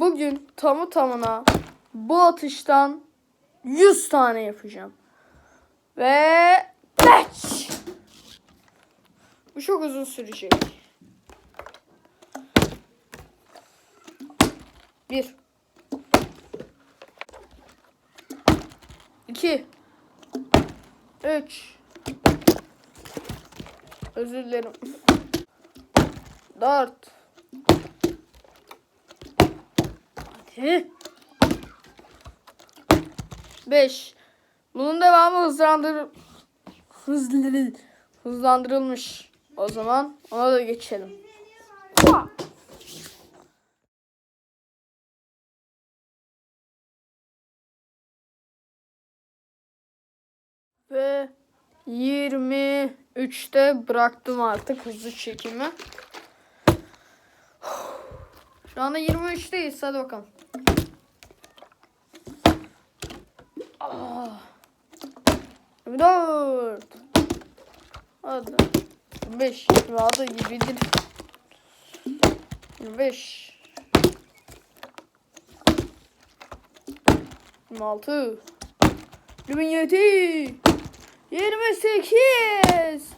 bugün tamı tamına bu atıştan 100 tane yapacağım. Ve geç. Bu çok uzun sürecek. Bir. İki. Üç. Özür dilerim. Dört. Hadi. Beş. Bunun devamı hızlandır hızlı hızlandırılmış. O zaman ona da geçelim. Ve 23'te bıraktım artık hızlı çekimi. Şu anda 23'teyiz. Hadi bakalım. Ah. 24. Hadi. 25. 26 gibidir. 25. 26. 27. 28.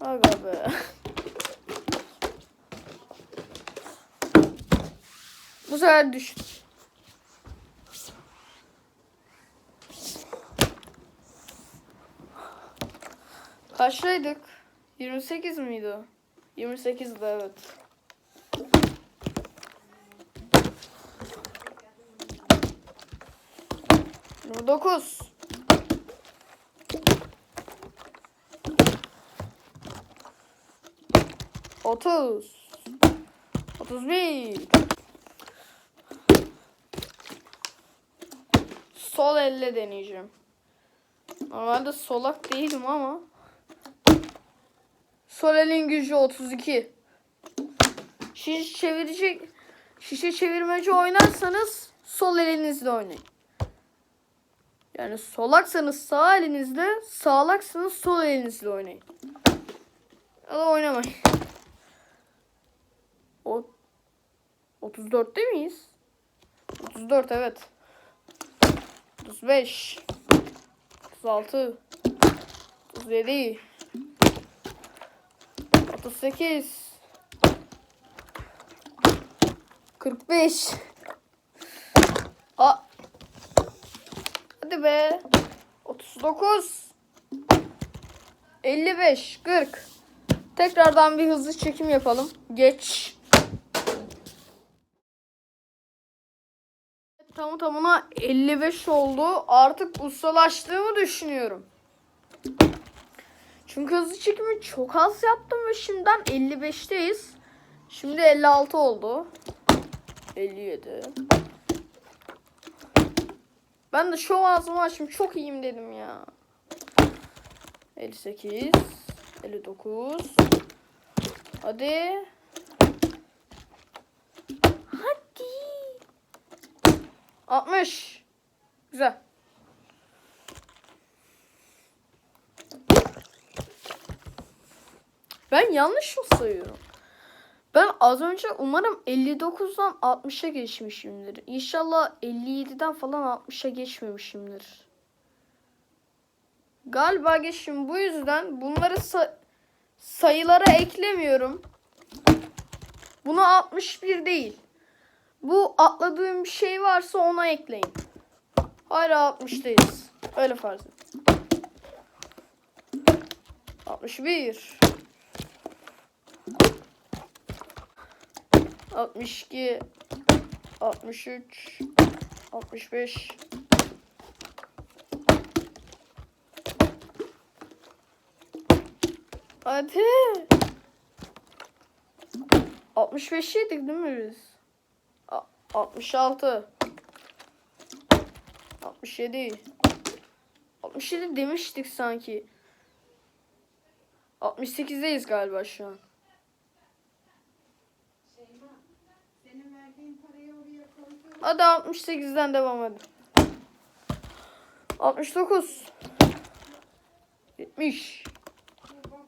Aga be. Bu sefer düştü. Kaçtaydık? 28 miydi o? 28'di evet. Dokuz. Otuz. Otuz bir. Sol elle deneyeceğim. Normalde solak değilim ama. Sol elin gücü 32. Şişe çevirecek şişe çevirmeci oynarsanız sol elinizle oynayın. Yani solaksanız sağ elinizle, sağlaksanız sol elinizle oynayın. Ya da oynamayın. O 34'te miyiz? 34 evet. 35 36 37 38 45 A Hadi be. 39 55 40 Tekrardan bir hızlı çekim yapalım. Geç. Tamı tamına 55 oldu. Artık ustalaştığımı düşünüyorum. Çünkü hızlı çekimi çok az yaptım ve şimdiden 55'teyiz. Şimdi 56 oldu. 57. Ben de şu ağzımı açtım. Çok iyiyim dedim ya. 58. 59. Hadi. Hadi. 60. Güzel. Ben yanlış mı sayıyorum? Ben az önce umarım 59'dan 60'a geçmişimdir. İnşallah 57'den falan 60'a geçmemişimdir. Galiba geçim bu yüzden bunları sa- sayılara eklemiyorum. Buna 61 değil. Bu atladığım bir şey varsa ona ekleyin. Hala 60'tayız. Öyle farz et. 61 62 63 65 Hadi. 65 yedik değil mi biz? A- 66 67 67 demiştik sanki. 68'deyiz galiba şu an. Hadi 68'den devam hadi. 69 70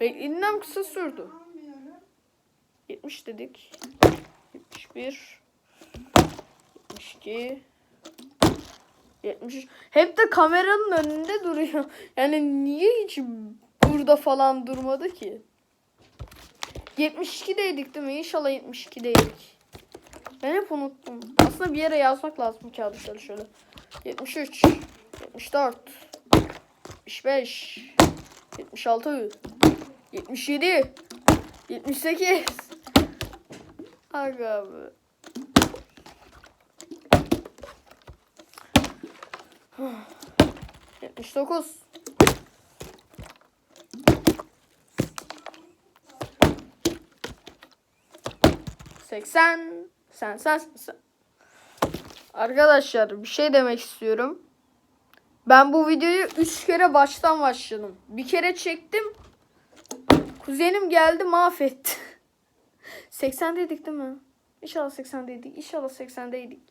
Beklediğinden kısa sürdü. Almıyorum. 70 dedik. 71 72 73 hep de kameranın önünde duruyor. Yani niye hiç burada falan durmadı ki? 72'deydik değil mi? İnşallah 72'deydik. Ben hep unuttum. Aslında bir yere yazmak lazım bu kağıtları şöyle. 73 74 75 76 77 78 Aga be. 79. Seksen. Sen sen sen. Arkadaşlar bir şey demek istiyorum. Ben bu videoyu 3 kere baştan başladım. Bir kere çektim. Kuzenim geldi mahvetti. 80 dedik değil mi? İnşallah 80 dedik. İnşallah 80 dedik.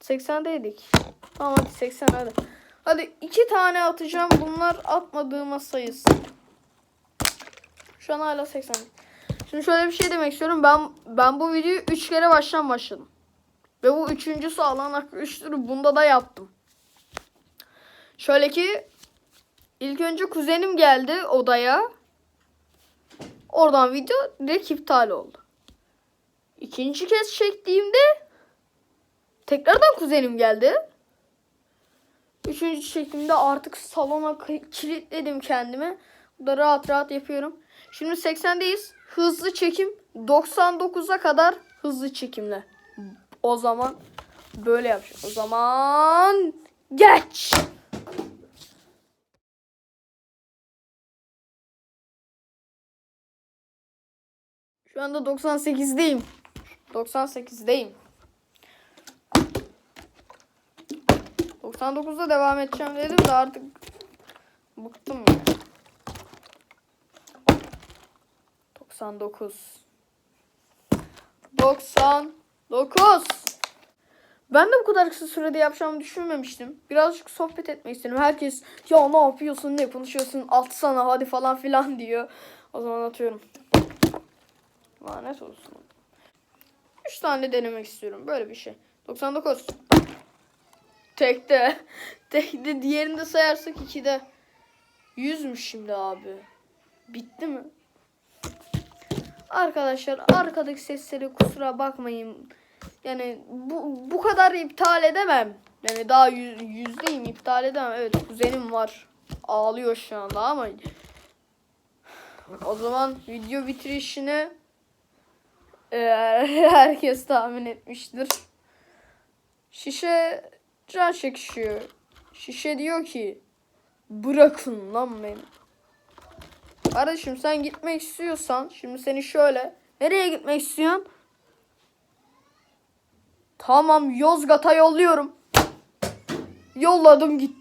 80'deydik. Tamam hadi 80 hadi. Hadi iki tane atacağım. Bunlar atmadığıma sayılsın. Şu an hala 80. Şimdi şöyle bir şey demek istiyorum. Ben ben bu videoyu 3 kere baştan başladım. Ve bu üçüncüsü alan hakkı 3'tür. Bunda da yaptım. Şöyle ki ilk önce kuzenim geldi odaya. Oradan video direkt iptal oldu. İkinci kez çektiğimde tekrardan kuzenim geldi. Üçüncü çektiğimde artık salona kilitledim kendimi. Burada rahat rahat yapıyorum. Şimdi 80'deyiz. Hızlı çekim 99'a kadar hızlı çekimle. O zaman böyle yapacağım. O zaman geç. Şu anda 98'deyim. 98'deyim. 99'da devam edeceğim dedim de artık bıktım ya. 99. 99. Ben de bu kadar kısa sürede yapacağımı düşünmemiştim. Birazcık sohbet etmek istedim. Herkes ya ne yapıyorsun ne konuşuyorsun atsana hadi falan filan diyor. O zaman atıyorum. Lanet olsun. 3 tane denemek istiyorum. Böyle bir şey. 99. Tekte. Tekte. Diğerini de sayarsak 2'de. 100'müş şimdi abi. Bitti mi? Arkadaşlar arkadaki sesleri kusura bakmayın. Yani bu, bu kadar iptal edemem. Yani daha yüz, yüzdeyim iptal edemem. Evet kuzenim var. Ağlıyor şu anda ama o zaman video bitirişini herkes tahmin etmiştir. Şişe can çekişiyor. Şişe diyor ki bırakın lan beni. Kardeşim sen gitmek istiyorsan şimdi seni şöyle nereye gitmek istiyorsun? Tamam Yozgat'a yolluyorum. Yolladım gitti.